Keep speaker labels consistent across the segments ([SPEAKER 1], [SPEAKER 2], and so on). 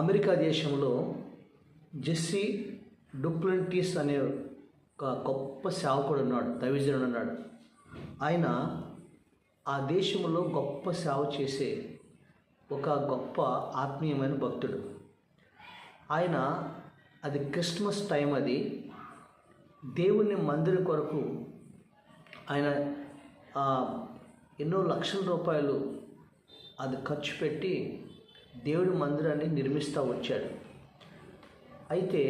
[SPEAKER 1] America దేశంలో Jessie డుప్లంటీస్ అనే ఒక గొప్ప సేవకుడు ఉన్నాడు దైవజనుడు ఉన్నాడు. ఆయన ఆ దేశంలో గొప్ప సేవ చేసే ఒక గొప్ప ఆత్మీయమైన భక్తుడు. ఆయన అది క్రిస్మస్ టైం అది దేవుని మందిరం కొరకు ఆయన ఆ, ఎన్నో లక్షల రూపాయలు అది ఖర్చు పెట్టి దేవుడి మందిరాన్ని నిర్మిస్తూ వచ్చాడు. అయితే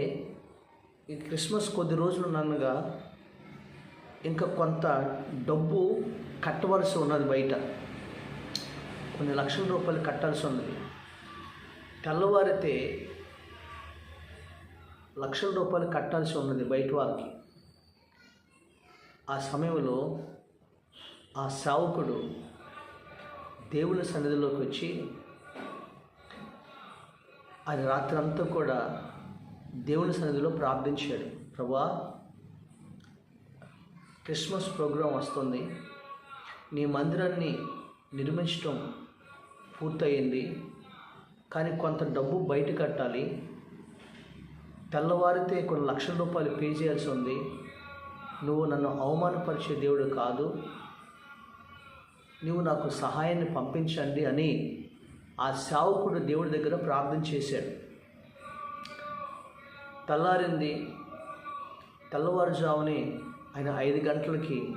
[SPEAKER 1] ఈ క్రిస్మస్ కొద్ది రోజులు నన్నగా ఇంకా కొంత డబ్బు కట్టవలసి ఉన్నది బయట. కొన్ని లక్షల రూపాయలు కట్టాల్సి ఉన్నది. తెల్లవారితే లక్షల రూపాయలు కట్టాల్సి ఉన్నది బయట వాళ్ళకి. ఆ సమయంలో ఆ సేవకుడు దేవుని సన్నిధిలోకి వచ్చి ఆయన రాత్రి అంతా కూడా దేవుని సన్నిధిలో ప్రార్థించాడు. ప్రభా క్రిస్మస్ ప్రోగ్రాం వస్తుంది. నీ మందిరాన్ని నిర్మించడం పూర్తయింది. కానీ కొంత డబ్బు బయట కట్టాలి. తెల్లవారితే కొన్ని లక్షల రూపాయలు పే చేయాల్సి ఉంది. నువ్వు నన్ను అవమానపరిచే దేవుడు కాదు. నువ్వు నాకు సహాయాన్ని పంపించండి అని ఆ సేవకుడు దేవుడి దగ్గర ప్రార్థన చేశాడు. తెల్లారింది తెల్లవారుజామునే ఆయన ఐదు గంటలకి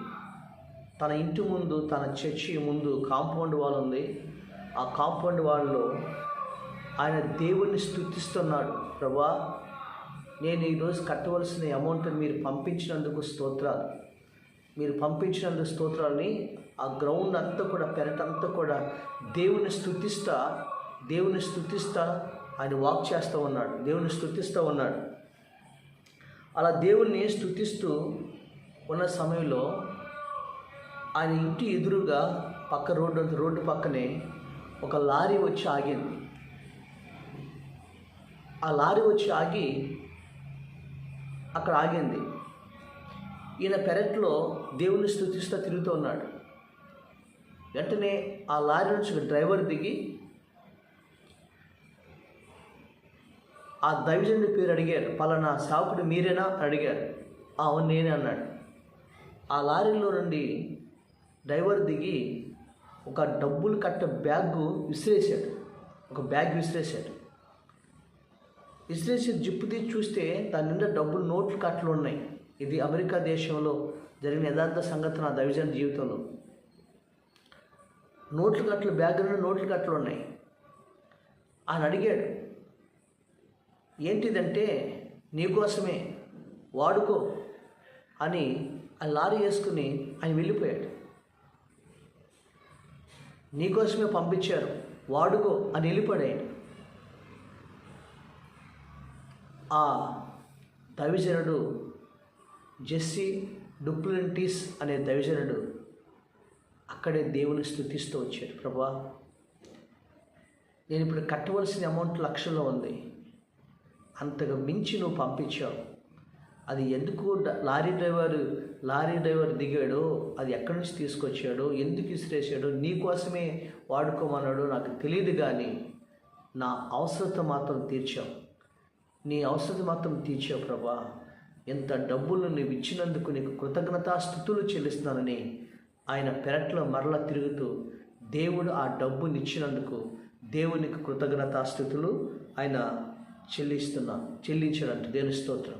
[SPEAKER 1] తన ఇంటి ముందు తన చర్చి ముందు కాంపౌండ్ వాల్ ఉంది. ఆ కాంపౌండ్ వాల్లో ఆయన దేవుణ్ణి స్థుతిస్తున్నాడు ప్రభా నేను ఈరోజు కట్టవలసిన అమౌంట్ని మీరు పంపించినందుకు స్తోత్రాలు. మీరు పంపించినందుకు స్తోత్రాలని ఆ గ్రౌండ్ అంతా కూడా పెరటంతా కూడా దేవుని స్తుతిస్తా దేవుని స్తుతిస్తా ఆయన వాక్ చేస్తూ ఉన్నాడు. దేవుని స్థుతిస్తూ ఉన్నాడు. అలా దేవుణ్ణి స్తుతిస్తూ ఉన్న సమయంలో ఆయన ఇంటి ఎదురుగా పక్క రోడ్డు రోడ్డు పక్కనే ఒక లారీ వచ్చి ఆగింది. ఆ లారీ వచ్చి ఆగి అక్కడ ఆగింది. ఈయన పెరట్లో దేవుని స్థుతిస్తూ తిరుగుతూ ఉన్నాడు. వెంటనే ఆ లారీ నుంచి ఒక డ్రైవర్ దిగి ఆ దైవజనుడి పేరు అడిగారు. పలానా సాకుడు మీరేనా? అని అడిగారు. అవును నేనే అన్నాడు. ఆ లారీలో నుండి డ్రైవర్ దిగి ఒక డబ్బులు కట్ట బ్యాగ్ విసిరేశాడు. ఒక బ్యాగ్ విసిరేశాడు. విసిరేసి జిప్పు తీసి చూస్తే దాని నిండా డబ్బులు నోట్లు కట్టలు ఉన్నాయి. ఇది అమెరికా దేశంలో జరిగిన యథార్థ సంగతి నా దైవజన జీవితంలో. నోట్లు కట్టలు బ్యాక్గ్రౌండ్ నోట్లు కట్టలు ఉన్నాయి. ఆయన అడిగాడు. ఏంటిదంటే నీకోసమే వాడుకో అని ఆ లారీ వేసుకుని ఆయన వెళ్ళిపోయాడు. నీకోసమే పంపించారు వాడుకో అని వెళ్ళిపోయాడు ఆ దవిజనుడు జెస్సీ డూప్లంటీస్ అనే దవిజనుడు అక్కడే దేవుని స్థుతిస్తూ వచ్చాడు. ప్రభా నేను ఇప్పుడు కట్టవలసిన అమౌంట్ లక్షల్లో ఉంది. అంతగా మించి నువ్వు పంపించావు. అది ఎందుకు లారీ డ్రైవర్ లారీ డ్రైవర్ దిగాడో అది ఎక్కడి నుంచి తీసుకొచ్చాడో ఎందుకు ఇసిరేసాడో నీ కోసమే వాడుకోమన్నాడో నాకు తెలియదు కానీ నా అవసరత మాత్రం తీర్చావు. నీ అవసరత మాత్రం తీర్చావు ప్రభా. ఎంత డబ్బులు నువ్వు ఇచ్చినందుకు నీకు కృతజ్ఞతాస్థుతులు చెల్లిస్తున్నానని ఆయన పెరట్లో మరల తిరుగుతూ దేవుడు ఆ డబ్బునిచ్చినందుకు దేవునికి కృతజ్ఞతాస్థుతులు ఆయన చెల్లిస్తున్నా చెల్లించినట్టు దేవుని స్తోత్రం.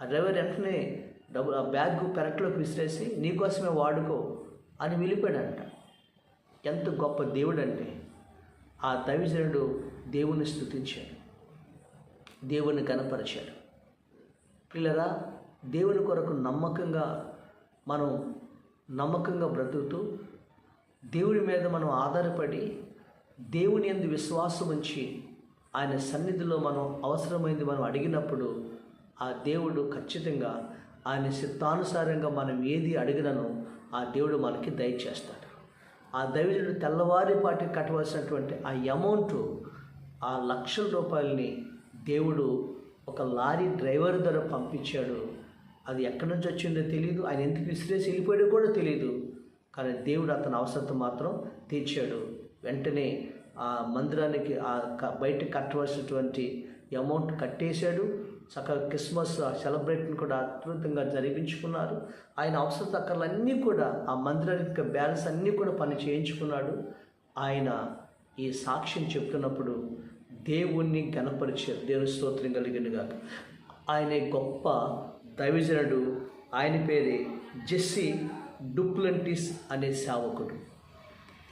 [SPEAKER 1] ఆ డ్రైవర్ వెంటనే డబ్బు ఆ బ్యాగ్ పెరట్లోకి విసిరేసి నీకోసమే వాడుకో అని వెళ్ళిపోయాడంట ఎంత గొప్ప దేవుడు అంటే ఆ దైవజనుడు దేవుని స్థుతించాడు దేవుని కనపరిచాడు పిల్లరా దేవుని కొరకు నమ్మకంగా మనం నమ్మకంగా బ్రతుకుతూ దేవుడి మీద మనం ఆధారపడి దేవుని ఎందు విశ్వాసం ఉంచి ఆయన సన్నిధిలో మనం అవసరమైంది మనం అడిగినప్పుడు ఆ దేవుడు ఖచ్చితంగా ఆయన చిత్తానుసారంగా మనం ఏది అడిగినను ఆ దేవుడు మనకి దయచేస్తాడు. ఆ దైవజుడు తెల్లవారిపాటి కట్టవలసినటువంటి ఆ అమౌంట్ ఆ లక్షల రూపాయలని దేవుడు ఒక లారీ డ్రైవర్ ద్వారా పంపించాడు. అది ఎక్కడి నుంచి వచ్చిందో తెలియదు ఆయన ఎందుకు విసిరేసి వెళ్ళిపోయాడో కూడా తెలియదు కానీ దేవుడు అతని అవసరత మాత్రం తీర్చాడు. వెంటనే ఆ మందిరానికి ఆ క- బయట కట్టవలసినటువంటి అమౌంట్ కట్టేశాడు. చక్కగా క్రిస్మస్ సెలబ్రేట్ని కూడా అద్భుతంగా జరిపించుకున్నారు. ఆయన అవసర అక్కర్లన్నీ కూడా ఆ మందిరానికి బ్యాలెన్స్ అన్నీ కూడా పని చేయించుకున్నాడు. ఆయన ఈ సాక్ష్యం చెప్తున్నప్పుడు దేవుణ్ణి గణపరిచారు దేవుని స్తోత్రం కలిగినగా ఆయన గొప్ప దైవజనుడు ఆయన పేరే జెస్సీ డూప్లంటిస్ అనే సేవకుడు.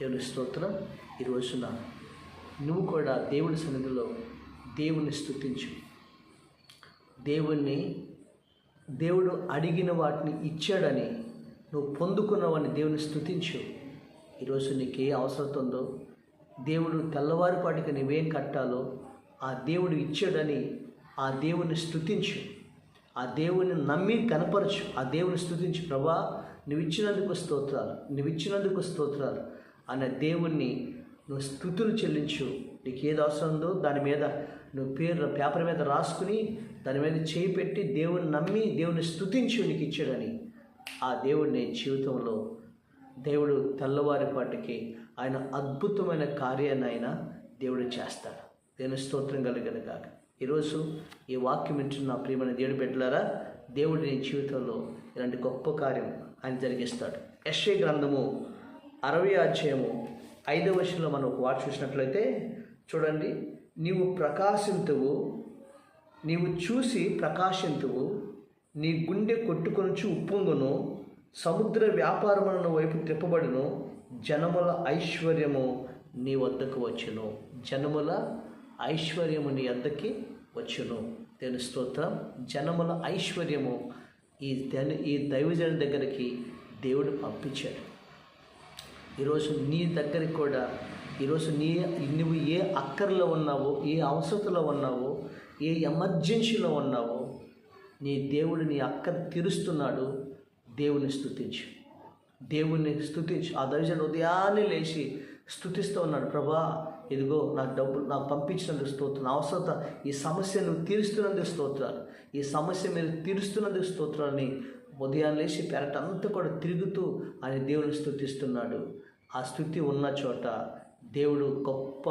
[SPEAKER 1] దేవుని స్తోత్రం. ఈ రోజున నువ్వు కూడా దేవుని సన్నిధిలో దేవుని స్థుతించు దేవుణ్ణి దేవుడు అడిగిన వాటిని ఇచ్చాడని నువ్వు పొందుకున్నావని దేవుని స్థుతించు ఈరోజు నీకు ఏ అవసరం ఉందో దేవుడు తెల్లవారిపాటికి నువ్వేం కట్టాలో ఆ దేవుడు ఇచ్చాడని ఆ దేవుని స్థుతించు ఆ దేవుని నమ్మి కనపరచు ఆ దేవుని స్థుతించి ప్రభా నువ్వు ఇచ్చినందుకు స్తోత్రాలు నువ్వు ఇచ్చినందుకు స్తోత్రాలు. అనే దేవుణ్ణి నువ్వు స్థుతులు చెల్లించు. నీకు ఏది అవసరం ఉందో దాని మీద నువ్వు పేరు పేపర్ మీద రాసుకుని దాని మీద చేయి పెట్టి దేవుని నమ్మి దేవుని స్థుతించి నీకు ఇచ్చాడని. ఆ దేవుడిని జీవితంలో దేవుడు తెల్లవారిపాటికి ఆయన అద్భుతమైన కార్యాన్ని ఆయన దేవుడు చేస్తాడు. దేవుని స్తోత్రం కలిగిన కాక ఈరోజు ఈ వాక్యం వింటున్న ప్రియమైన దేవుడి పెట్టలారా దేవుడు నీ జీవితంలో ఇలాంటి గొప్ప కార్యం ఆయన జరిగిస్తాడు. యశ్వ గ్రంథము అరవై అధ్యాయము ఐదవ వర్షంలో మనం ఒక వాట్ చూసినట్లయితే చూడండి నీవు ప్రకాశింతువు నీవు చూసి ప్రకాశింతువు నీ గుండె కొట్టుకొనుచు ఉప్పొంగును సముద్ర వ్యాపారములను వైపు తిప్పబడును జనముల ఐశ్వర్యము నీ వద్దకు వచ్చును. జనముల ఐశ్వర్యము నీ వద్దకి వచ్చును. దేని స్తోత్రం. జనముల ఐశ్వర్యము ఈ దైవ ఈ దైవజన దగ్గరికి దేవుడు పంపించాడు. ఈరోజు నీ దగ్గరికి కూడా ఈరోజు నీ నువ్వు ఏ అక్కర్లో ఉన్నావో ఏ అవసరతలో ఉన్నావో ఏ ఎమర్జెన్సీలో ఉన్నావో నీ దేవుడు నీ అక్కర్ తీరుస్తున్నాడు. దేవుని స్థుతించు దేవుణ్ణి స్థుతించు ఆ దర్శనం ఉదయాన్నే లేచి స్థుతిస్తూ ఉన్నాడు. ప్రభా ఇదిగో నా డబ్బులు నాకు పంపించినందుకు స్తోత్రం అవసరత ఈ సమస్య నువ్వు తీరుస్తున్నందుకు స్తోత్రాలు ఈ సమస్య మీరు తీరుస్తున్నందుకు స్తోత్రాలని ఉదయాన్ని లేచి పెరటంతా కూడా తిరుగుతూ ఆయన దేవుని స్థుతిస్తున్నాడు. ఆ స్థుతి ఉన్న చోట దేవుడు గొప్ప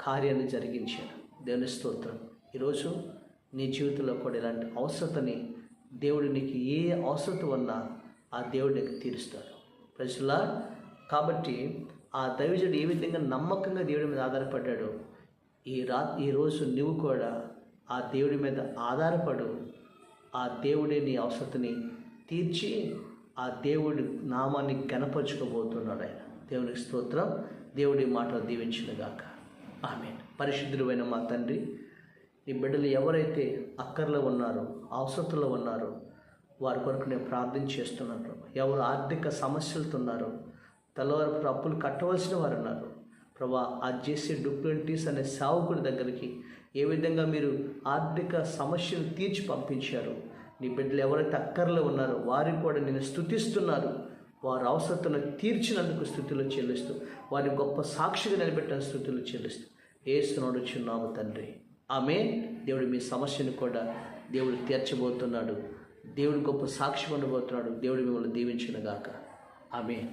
[SPEAKER 1] కార్యాన్ని జరిగించాడు. దేవుని స్తోత్రం. ఈరోజు నీ జీవితంలో కూడా ఇలాంటి అవసరతని దేవుడు నీకు ఏ అవసరత ఉన్నా ఆ దేవుడు నీకు తీరుస్తాడు. ప్రజలా కాబట్టి ఆ దైవజుడు ఏ విధంగా నమ్మకంగా దేవుడి మీద ఆధారపడ్డాడు ఈ రా ఈరోజు నువ్వు కూడా ఆ దేవుడి మీద ఆధారపడు ఆ దేవుడే నీ అవసరతని తీర్చి ఆ దేవుడి నామాన్ని గణపరుచుకోబోతున్నాడు ఆయన. దేవునికి స్తోత్రం. దేవుడి మాటలు దీవించినగాక ఆమె పరిశుద్ధుడైన మా తండ్రి నీ బిడ్డలు ఎవరైతే అక్కర్లో ఉన్నారో అవసరతలో ఉన్నారో వారి కొరకు నేను ప్రార్థన చేస్తున్నాను ఎవరు ఆర్థిక సమస్యలతో ఉన్నారో తెల్లవారు అప్పులు కట్టవలసిన వారు ఉన్నారు ప్రభా ఆ జేసీ డూప్లంటీస్ అనే సేవకుడి దగ్గరికి ఏ విధంగా మీరు ఆర్థిక సమస్యలు తీర్చి పంపించారు? నీ బిడ్డలు ఎవరైతే అక్కర్లో ఉన్నారో వారికి కూడా నేను స్థుతిస్తున్నారు వారి అవసరతను తీర్చినందుకు స్థుతిలో చెల్లిస్తూ వారి గొప్ప సాక్షిగా నిలబెట్టిన స్థుతిలో చెల్లిస్తూ ఏస్తున్నాడు చిన్నాము తండ్రి. ఆమె దేవుడు మీ సమస్యను కూడా దేవుడు తీర్చబోతున్నాడు. దేవుడు గొప్ప సాక్షి ఉండబోతున్నాడు దేవుడు మిమ్మల్ని దీవించిన గాక. ఆమె